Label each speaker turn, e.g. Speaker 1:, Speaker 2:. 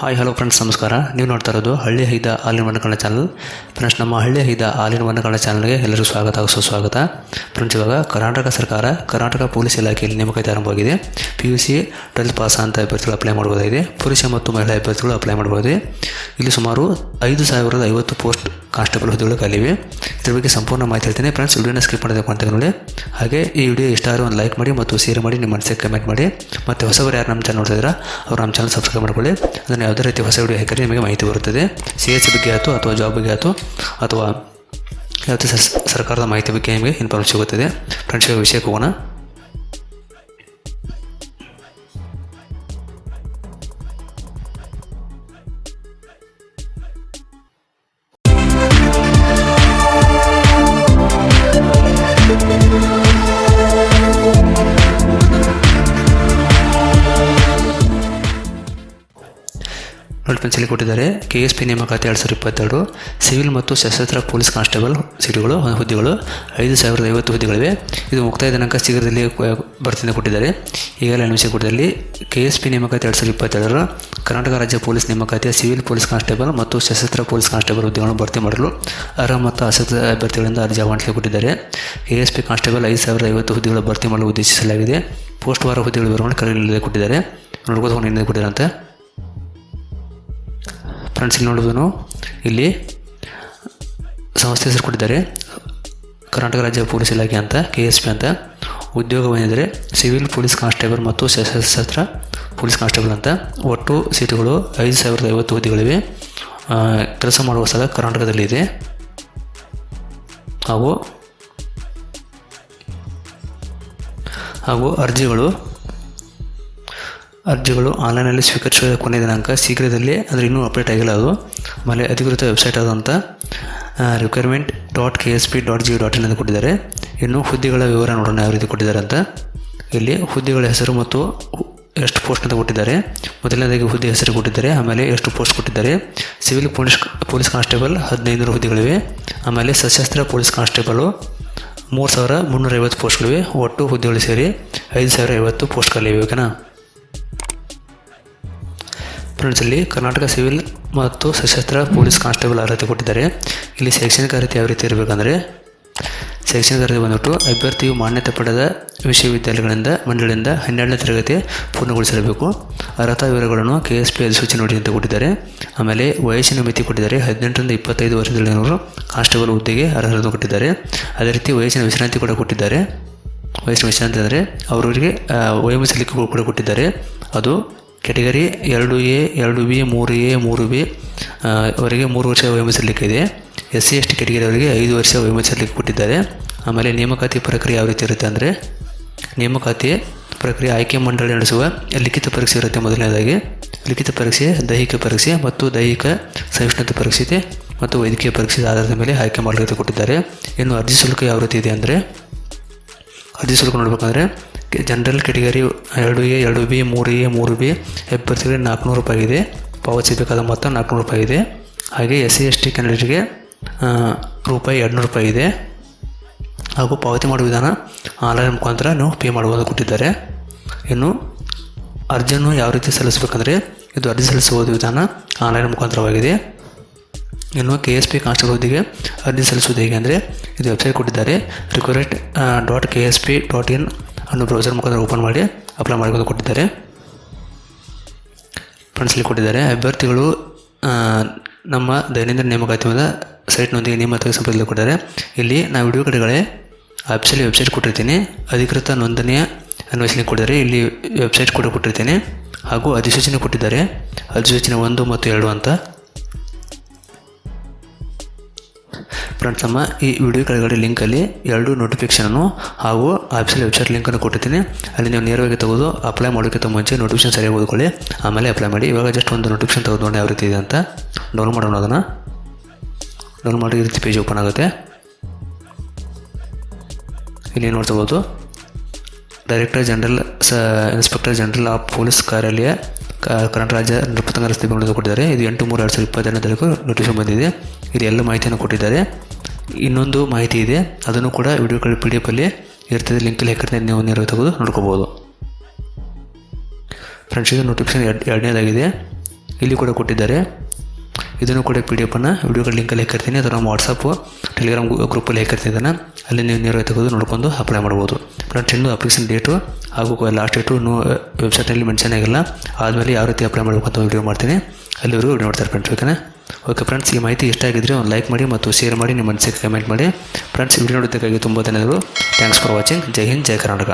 Speaker 1: Hi hello friends ನಮಸ್ಕಾರ. ನೀವು ನೋಡ್ತಾ ಇರೋದು ಹಳ್ಳಿ ಹೈದ ಹಾಲಿನ ವರ್ಣಕರಣ ಚಾನಲ್ ಫ್ರೆಂಡ್ಸ್ ನಮ್ಮ ಹಳ್ಳಿ ಹೈದ ಹಾಲಿನ ವರ್ಣಕರಣ ಚಾನಲ್ಗೆ ಎಲ್ಲರಿಗೂ ಸ್ವಾಗತ, ಸುಸ್ವಾಗತ. ಫ್ರೆಂಡ್ಸ್ ಇವಾಗ ಕರ್ನಾಟಕ ಸರ್ಕಾರ, ಕರ್ನಾಟಕ ಪೊಲೀಸ್ ಇಲಾಖೆಯಲ್ಲಿ ನೇಮಕಾತಿ ಆರಂಭವಾಗಿದೆ P U C twelfth pass ಅಂತ ಅಭ್ಯರ್ಥಿಗಳು ಅಪ್ಲೈ ಮಾಡ್ಬೋದಾಗಿದೆ. ಪುರುಷ ಮತ್ತು ಮಹಿಳಾ ಅಭ್ಯರ್ಥಿಗಳು ಅಪ್ಲೈ ಮಾಡ್ಬೋದು ಇಲ್ಲಿ ಸುಮಾರು ಐದು ಸಾವಿರದ ಐವತ್ತು ಪೋಸ್ಟ್ ಕಾನ್ಸ್ಟೇಬಲ್ ಹುದ್ದೆಗಳು ಕಲಿವೆ ಇದ್ರ ಬಗ್ಗೆ ಸಂಪೂರ್ಣ ಮಾಹಿತಿ ಹೇಳ್ತೀನಿ. ಫ್ರೆಂಡ್ಸ್ ವಿಡಿಯೋನ ಸ್ಕಿಪ್ ಮಾಡಬೇಕು ಅಂತ ನೋಡಿ. ಹಾಗೆ ಈ ವಿಡಿಯೋ ಇಷ್ಟ ಆದರೂ ಒಂದು ಲೈಕ್ ಮಾಡಿ ಮತ್ತು ಶೇರ್ ಮಾಡಿ, ನಿಮ್ಮ ಮನಸ್ಸಿಗೆ ಕಮೆಂಟ್ ಮಾಡಿ. ಮತ್ತು ಹೊಸವರು ಯಾರು ನಮ್ಮ ಚಾನಲ್ ನೋಡ್ತಿದ್ರೆ ಅವ್ರು ನಮ್ಮ ಚಾನಲ್ ಸಬ್ಸ್ಕ್ರೈಬ್ ಮಾಡ್ಕೊಳ್ಳಿ. ಅದನ್ನು ಯಾವುದೇ ರೀತಿ ಹೊಸ ವಿಡಿಯೋ ಹಾಕಿದ್ರೆ ನಿಮಗೆ ಮಾಹಿತಿ ಬರುತ್ತದೆ. ಸಿ ಎಸ್ ಬಗ್ಗೆ ಆಯಿತು ಅಥವಾ ಜಾಬ್ ಬಗ್ಗೆ ಆಯಿತು ಅಥವಾ ಯಾವುದೇ ಸರ್ ಸರ್ಕಾರದ ಮಾಹಿತಿ ಬಗ್ಗೆ ನಿಮಗೆ ಇನ್ಫಾರ್ಮೇಷನ್ ಸಿಗುತ್ತದೆ. ಫ್ರೆಂಡ್ಸ್ ವಿಷಯಕ್ಕೆ ಹೋಗೋಣ. ನೋಡಿ ಕೊಟ್ಟಿದ್ದಾರೆ. ಕೆ ಎಸ್ ಪಿ ನೇಮಕಾತಿ ಎರಡು ಸಾವಿರದ ಇಪ್ಪತ್ತೆರಡು, ಸಿವಿಲ್ ಮತ್ತು ಸಶಸ್ತ್ರ ಪೊಲೀಸ್ ಕಾನ್ಸ್ಟೇಬಲ್ ಸೀಟುಗಳು, ಹುದ್ದೆಗಳು, ಐದು ಸಾವಿರದ ಐವತ್ತು ಹುದ್ದೆಗಳಿವೆ. ಇದು ಮುಕ್ತಾಯ ದಿನಾಂಕ ಶೀಘ್ರದಲ್ಲಿ ಭರ್ತಿಯಿಂದ ಕೊಟ್ಟಿದ್ದಾರೆ. ಈಗಲೇ ಅನುಮತಿ ಕೊಟ್ಟಿದ್ದಲ್ಲಿ ಕೆ ಎಸ್ ಪಿ ನೇಮಕಾತಿ ಎರಡು ಸಾವಿರದ ಇಪ್ಪತ್ತೆರಡರ ಕರ್ನಾಟಕ ರಾಜ್ಯ ಪೊಲೀಸ್ ನೇಮಕಾತಿಯ ಸಿವಿಲ್ ಪೊಲೀಸ್ ಕಾನ್ಸ್ಟೇಬಲ್ ಮತ್ತು ಸಶಸ್ತ್ರ ಪೊಲೀಸ್ ಕಾನ್ಸ್ಟೇಬಲ್ ಹುದ್ದೆಗಳನ್ನು ಭರ್ತಿ ಮಾಡಲು ಅರ್ಹ ಮತ್ತು ಅಶಸ್ತ್ರ ಅಭ್ಯರ್ಥಿಗಳಿಂದ ಅರ್ಜಿ ಆಹ್ವಾನಿಸಲು ಕೊಟ್ಟಿದ್ದಾರೆ. ಕೆ ಎಸ್ ಪಿ ಕಾನ್ಸ್ಟೇಬಲ್ ಐದು ಸಾವಿರದ ಐವತ್ತು ಹುದ್ದೆಗಳು ಭರ್ತಿ ಮಾಡಲು ಉದ್ದೇಶಿಸಲಾಗಿದೆ. ಪೋಸ್ಟ್ ವಾರ ಹುದ್ದೆಗಳ ವಿವರವನ್ನು ಕರೆಯಲ್ಲಿ ಕೊಟ್ಟಿದ್ದಾರೆ. ನೋಡ್ಬೋದು ಕೊಟ್ಟಿದ್ದಾರೆ ಫ್ರೆಂಡ್ಸ್ ಇಲ್ಲಿ ನೋಡೋದು ಇಲ್ಲಿ ಸಂಸ್ಥೆ ಹೆಸರು ಕೊಟ್ಟಿದ್ದಾರೆ. ಕರ್ನಾಟಕ ರಾಜ್ಯ ಪೊಲೀಸ್ ಇಲಾಖೆ ಅಂತ ಕೆ ಎಸ್ ಪಿ ಅಂತ. ಉದ್ಯೋಗವೇನೆಂದರೆ ಸಿವಿಲ್ ಪೊಲೀಸ್ ಕಾನ್ಸ್ಟೇಬಲ್ ಮತ್ತು ಸಶಸ್ತ್ರ ಪೊಲೀಸ್ ಕಾನ್ಸ್ಟೇಬಲ್ ಅಂತ. ಒಟ್ಟು ಸೀಟುಗಳು ಐದು ಸಾವಿರದ ಐವತ್ತು ಹುದ್ದೆಗಳಿವೆ. ಕೆಲಸ ಮಾಡುವ ಸ್ಥಳ ಕರ್ನಾಟಕದಲ್ಲಿದೆ ಹಾಗೂ ಹಾಗೂ ಅರ್ಜಿಗಳು ಅರ್ಜಿಗಳು ಆನ್ಲೈನಲ್ಲಿ ಸ್ವೀಕರಿಸುವ ಕೊನೆಯ ದಿನಾಂಕ ಶೀಘ್ರದಲ್ಲೇ ಅಂದರೆ ಇನ್ನೂ ಅಪ್ಡೇಟ್ ಆಗಿಲ್ಲ ಅದು. ಆಮೇಲೆ ಅಧಿಕೃತ ವೆಬ್ಸೈಟ್ ಆದಂಥ requirement dot K S P dot G dot in ಅಂತ ಕೊಟ್ಟಿದ್ದಾರೆ. ಇನ್ನು ಹುದ್ದೆಗಳ ವಿವರ ನೋಡೋಣ ಯಾವ ರೀತಿ ಕೊಟ್ಟಿದ್ದಾರೆ ಅಂತ. ಇಲ್ಲಿ ಹುದ್ದೆಗಳ ಹೆಸರು ಮತ್ತು ಎಷ್ಟು ಪೋಸ್ಟ್ ಅಂತ ಕೊಟ್ಟಿದ್ದಾರೆ. ಮೊದಲನೇದಾಗಿ ಹುದ್ದೆ ಹೆಸರು ಕೊಟ್ಟಿದ್ದಾರೆ. ಆಮೇಲೆ ಎಷ್ಟು ಪೋಸ್ಟ್ ಕೊಟ್ಟಿದ್ದಾರೆ. ಸಿವಿಲ್ ಪೊಲೀಸ್ ಪೊಲೀಸ್ ಕಾನ್ಸ್ಟೇಬಲ್ ಹದಿನೈದು ಹುದ್ದೆಗಳಿವೆ. ಆಮೇಲೆ ಸಶಸ್ತ್ರ ಪೊಲೀಸ್ ಕಾನ್ಸ್ಟೇಬಲು ಮೂರು ಸಾವಿರ ಮುನ್ನೂರೈವತ್ತು ಪೋಸ್ಟ್ಗಳಿವೆ ಒಟ್ಟು ಹುದ್ದೆಗಳು ಸೇರಿ ಐದು ಸಾವಿರ ಐವತ್ತು ಪೋಸ್ಟ್ಗಳಿವೆ ಓಕೆನಾ. ಫ್ರೆಂಡ್ಸ್ ಕರ್ನಾಟಕ ಸಿವಿಲ್ ಮತ್ತು ಸಶಸ್ತ್ರ ಪೊಲೀಸ್ ಕಾನ್ಸ್ಟೇಬಲ್ ಅರ್ಹತೆ ಕೊಟ್ಟಿದ್ದಾರೆ. ಇಲ್ಲಿ ಶೈಕ್ಷಣಿಕ ಅರ್ಹತೆ ಯಾವ ರೀತಿ ಇರಬೇಕಂದ್ರೆ, ಶೈಕ್ಷಣಿಕ ಅರ್ಹತೆ ಬಂದ್ಬಿಟ್ಟು ಅಭ್ಯರ್ಥಿಯು ಮಾನ್ಯತೆ ಪಡೆದ ವಿಶ್ವವಿದ್ಯಾಲಯಗಳಿಂದ, ಮಂಡಳಿಯಿಂದ ಹನ್ನೆರಡನೇ ತರಗತಿ ಪೂರ್ಣಗೊಳಿಸಿರಬೇಕು. ಅರ್ಹತಾ ವಿವರಗಳನ್ನು ಕೆ ಎಸ್ ಪಿ ಅಧಿಸೂಚನೆ ನೋಡಿ ಅಂತ ಕೊಟ್ಟಿದ್ದಾರೆ. ಆಮೇಲೆ ವಯಸ್ಸಿನ ಮಿತಿ ಕೊಟ್ಟಿದ್ದಾರೆ. ಹದಿನೆಂಟರಿಂದ ಇಪ್ಪತ್ತೈದು ವರ್ಷದಲ್ಲಿನವರು ಕಾನ್ಸ್ಟೇಬಲ್ ಹುದ್ದೆಗೆ ಅರ್ಹತೆ ಕೊಟ್ಟಿದ್ದಾರೆ. ಅದೇ ರೀತಿ ವಯಸ್ಸಿನ ವಿಶ್ರಾಂತಿ ಕೂಡ ಕೊಟ್ಟಿದ್ದಾರೆ. ವಯಸ್ಸಿನ ವಿಶ್ರಾಂತಿ ಅಂದರೆ ಅವರವರಿಗೆ ವಯೋಮಿಸಲಿಕ್ಕೆ ಕೂಡ ಕೊಟ್ಟಿದ್ದಾರೆ. ಅದು ಕೆಟಗರಿ ಎರಡು ಎ, ಎರಡು ಬಿ, ಮೂರು ಎ, ಮೂರು ಬಿ ಅವರಿಗೆ ಮೂರು ವರ್ಷ ವಯೋಮಿಸಲಿಕ್ಕೆ ಇದೆ ಎಸ್ ಸಿ ಎಸ್ ಟಿ ಕ್ಯಾಟಗರಿಯವರಿಗೆ ಐದು ವರ್ಷ ವಯೋಮಿಸಲಿಕ್ಕೆ ಕೊಟ್ಟಿದ್ದಾರೆ. ಆಮೇಲೆ ನೇಮಕಾತಿ ಪ್ರಕ್ರಿಯೆ ಯಾವ ರೀತಿ ಇರುತ್ತೆ ಅಂದರೆ, ನೇಮಕಾತಿ ಪ್ರಕ್ರಿಯೆ ಆಯ್ಕೆ ಮಂಡಳಿ ನಡೆಸುವ ಲಿಖಿತ ಪರೀಕ್ಷೆ ಇರುತ್ತೆ ಮೊದಲನೇದಾಗಿ. ಲಿಖಿತ ಪರೀಕ್ಷೆ, ದೈಹಿಕ ಪರೀಕ್ಷೆ ಮತ್ತು ದೈಹಿಕ ಸಹಿಷ್ಣುತೆ ಪರೀಕ್ಷೆ ಮತ್ತು ವೈದ್ಯಕೀಯ ಪರೀಕ್ಷೆ ಆಧಾರದ ಮೇಲೆ ಆಯ್ಕೆ ಮಾಡಲಿಕ್ಕೆ ಕೊಟ್ಟಿದ್ದಾರೆ. ಇನ್ನು ಅರ್ಜಿ ಶುಲ್ಕ ಯಾವ ರೀತಿ ಇದೆ ಅಂದರೆ, ಅರ್ಜಿ ಶುಲ್ಕ ನೋಡ್ಬೇಕಂದ್ರೆ ಜನರಲ್ ಕೆಟಗರಿ ಎರಡು ಎ ಎರಡು ಬಿ ಮೂರು ಎ ಮೂರು ಬಿ ಅಭ್ಯರ್ಥಿಗಳಿಗೆ ನಾಲ್ಕುನೂರು ರೂಪಾಯಿ ಇದೆ. ಪಾವತಿಸಬೇಕಾದ ಮೊತ್ತ ನಾಲ್ಕುನೂರು ರೂಪಾಯಿ ಇದೆ. ಹಾಗೆ ಎಸ್ ಸಿ ಎಸ್ ಟಿ ಕ್ಯಾಂಡಿಡೇಟ್ಗೆ ರೂಪಾಯಿ ಎರಡುನೂರು ರೂಪಾಯಿ ಇದೆ. ಹಾಗೂ ಪಾವತಿ ಮಾಡುವ ವಿಧಾನ ಆನ್ಲೈನ್ ಮುಖಾಂತರ ನೀವು ಪೇ ಮಾಡುವುದು ಕೊಟ್ಟಿದ್ದಾರೆ. ಇನ್ನು ಅರ್ಜಿಯನ್ನು ಯಾವ ರೀತಿ ಸಲ್ಲಿಸಬೇಕಂದ್ರೆ ಇದು ಅರ್ಜಿ ಸಲ್ಲಿಸುವ ವಿಧಾನ ಆನ್ಲೈನ್ ಮುಖಾಂತರವಾಗಿದೆ. ಇನ್ನು ಕೆ ಎಸ್ ಪಿ ಕಾನ್ಸ್ಟೇಬಲ್ ಹುದ್ದೆಗೆ ಅರ್ಜಿ ಸಲ್ಲಿಸುವುದು ಹೇಗೆ ಅಂದರೆ ಇದು ವೆಬ್ಸೈಟ್ ಕೊಟ್ಟಿದ್ದಾರೆ. Required dot K S P dot in ಅನ್ನೋ ಬ್ರೌಸರ್ ಮುಖಾಂತರ ಓಪನ್ ಮಾಡಿ ಅಪ್ಲೈ ಮಾಡಿಕೊಂಡು ಕೊಟ್ಟಿದ್ದಾರೆ. ಫ್ರೆಂಡ್ಸ್ಲಿ ಕೊಟ್ಟಿದ್ದಾರೆ. ಅಭ್ಯರ್ಥಿಗಳು ನಮ್ಮ ದೈನಂದಿನ ಸೈಟ್ ಸೈಟ್ನೊಂದಿಗೆ ನೇಮಕಾತಿ ಸಂಪರ್ಕದಲ್ಲಿ ಕೊಟ್ಟಿದ್ದಾರೆ. ಇಲ್ಲಿ ನಾವು ವಿಡಿಯೋ ಕಡೆಗಳೇ ಆಫೀಸಲ್ಲಿ ವೆಬ್ಸೈಟ್ ಕೊಟ್ಟಿರ್ತೀನಿ. ಅಧಿಕೃತ ನೋಂದಣಿಯ ಅನ್ವೇಷಣೆ ಕೊಟ್ಟಿದ್ದಾರೆ. ಇಲ್ಲಿ ವೆಬ್ಸೈಟ್ ಕೂಡ ಕೊಟ್ಟಿರ್ತೀನಿ. ಹಾಗೂ ಅಧಿಸೂಚನೆ ಕೊಟ್ಟಿದ್ದಾರೆ. ಅಧಿಸೂಚನೆ ಒಂದು ಮತ್ತು ಎರಡು ಅಂತ. ಫ್ರೆಂಡ್ಸ್, ನಮ್ಮ ಈ ವಿಡಿಯೋ ಕೆಳಗಡೆ ಲಿಂಕಲ್ಲಿ ಎರಡು ನೋಟಿಫಿಕೇಷನನ್ನು ಹಾಗೂ ಆಫೀಸಲ್ಲಿ ವೆಬ್ಸೈಟ್ ಲಿಂಕನ್ನು ಕೊಟ್ಟಿದ್ದೀನಿ. ಅಲ್ಲಿ ನೀವು ನೇರವಾಗಿ ತೆಗೆದು ಅಪ್ಲೈ ಮಾಡೋಕ್ಕಿಂತ ಮುಂಚೆ ನೋಟಿಫಿಕೇಷನ್ ಸರಿಯಾಗಿ ಓದ್ಕೊಳ್ಳಿ. ಆಮೇಲೆ ಅಪ್ಲೈ ಮಾಡಿ. ಇವಾಗ ಜಸ್ಟ್ ಒಂದು ನೋಟಿಫಿಕೇಷನ್ ತೆಗೆದು ನೋಡಿ ಯಾವ ರೀತಿ ಇದೆ ಅಂತ. ಡೌನ್ಲೋಡ್ ಮಾಡೋಣ ಅದನ್ನು. ಡೌನ್ಲೋಡ್ ಮಾಡಿ ಈ ರೀತಿ ಪೇಜ್ ಓಪನ್ ಆಗುತ್ತೆ. ಇಲ್ಲಿ ನೋಡ್ಕೋಬೋದು ಡೈರೆಕ್ಟರ್ ಜನರಲ್ ಸ ಇನ್ಸ್ಪೆಕ್ಟರ್ ಜನರಲ್ ಆಫ್ ಪೊಲೀಸ್ ಕಾರ್ಯಾಲಯ ಕರ್ನಾಟಕ ರಾಜ್ಯ ನೃಪತಂಗ ರಸ್ತೆ ಬೆಂಗಳೂರು ಕೊಟ್ಟಿದ್ದಾರೆ. ಇದು ಎಂಟು ಮೂರು ಎರಡು ಸಾವಿರದ ಇಪ್ಪತ್ತೆರಡನೇ ತಾರೀಕು ನೋಟಿಫಿಕೇಶನ್ ಬಂದಿದೆ. ಇಲ್ಲಿ ಎಲ್ಲ ಮಾಹಿತಿಯನ್ನು ಕೊಟ್ಟಿದ್ದಾರೆ. ಇನ್ನೊಂದು ಮಾಹಿತಿ ಇದೆ. ಅದನ್ನು ಕೂಡ ವಿಡಿಯೋಗಳ ಪಿ ಡಿ ಅಲ್ಲಿ ಇರ್ತದೆ. ಲಿಂಕಲ್ಲಿ ಹಾಕಿರ್ತದೆ ನೀವು ನೇರ ತೆಗೆದು ನೋಡ್ಕೋಬೋದು. ಫ್ರೆಂಡ್ಸ್ ಇದು ನೋಟಿಫಿಕೇಶನ್ ಎರಡು ಎರಡನೇದಾಗಿದೆ. ಇಲ್ಲಿ ಕೂಡ ಕೊಟ್ಟಿದ್ದಾರೆ. ಇದನ್ನು ಕೂಡ ಪಿ ಡಿ ಎಫನ್ನು ವಿಡಿಯೋಗಳ ಲಿಂಕಲ್ಲಿ ಹಾಕಿರ್ತೀನಿ. ಅಥವಾ ನಮ್ಮ ವಾಟ್ಸಪ್ಪು ಟೆಲಿಗ್ರಾಮ್ ಗ್ರೂಪಲ್ಲಿ ಹಾಕಿರ್ತೀನಿ ಇದನ್ನು ಅಲ್ಲಿ ನೀವು ನೇರವಾಗಿ ತೆಗೆದು, ನೋಡ್ಕೊಂಡು ಅಪ್ಲೈ ಮಾಡ್ಬೋದು. ಫ್ರೆಂಡ್ಸ್ ಇನ್ನೂ ಅಪ್ಲಿಕೇಶನ್ ಡೇಟು ಹಾಗೂ ಲಾಸ್ಟ್ ಡೇಟು ಇನ್ನೂ ವೆಬ್ಸೈಟಲ್ಲಿ ಮೆನ್ಷನ್ ಆಗಿಲ್ಲ. ಆದಮೇಲೆ ಯಾವ ರೀತಿ ಅಪ್ಲೈ ಮಾಡಬೇಕು ಅಂತ ವಿಡಿಯೋ ಮಾಡ್ತೀನಿ. ಅಲ್ಲಿವರೆಗೂ ವಿಡಿಯೋ ಮಾಡ್ತಾರೆ ಫ್ರೆಂಡ್ಸ್ ಓಕೆನಾ ಓಕೆ ಫ್ರೆಂಡ್ಸ್ ಈ ಮಾಹಿತಿ ಇಷ್ಟ ಆಗಿದ್ರೆ ಒಂದು ಲೈಕ್ ಮಾಡಿ ಮತ್ತು ಶೇರ್ ಮಾಡಿ, ನಿಮ್ಮ ಮನಸ್ಸಿಗೆ ಕಮೆಂಟ್ ಮಾಡಿ. ಫ್ರೆಂಡ್ಸ್ ವಿಡಿಯೋ ನೋಡೋದಕ್ಕಾಗಿ ತುಂಬ ಧನ್ಯವಾದಗಳು. Thanks for watching Jai Hind, Jai Karnataka.